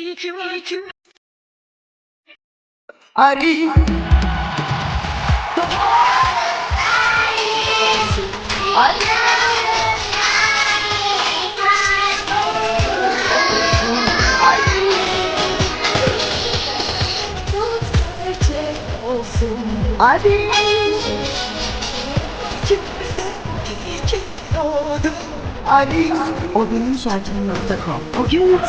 İyi ki varsın. Ali. Ali. Ali. O benim şarkım.com O gün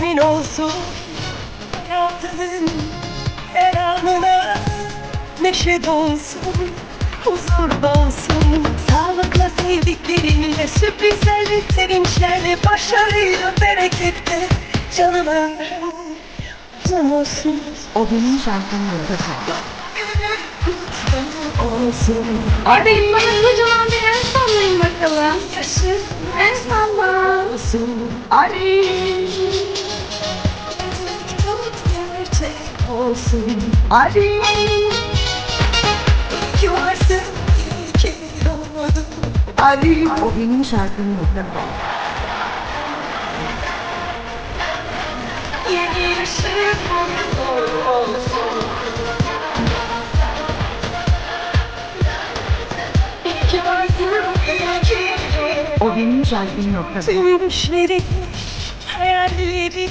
Min olsun. Hayatımın her anına Neşe dolsun, huzur dolsun. Sağlıkla sevdiklerinle, sürprizlerle, sevinçlerle Başarıyla, bereketle canım ömrüm uzun olsun. O benim şarkım.com Olsun. Hadi bana kocaman bir sallayın bakalım. Salla. olsun Ali. Gerçek olsun Ali. İyi ki varsın, iyi ki doğdun Ali. O benim şarkım.com Yeni yaşım olsun O benim şarkım.com Tüm düşlerin, hayalleri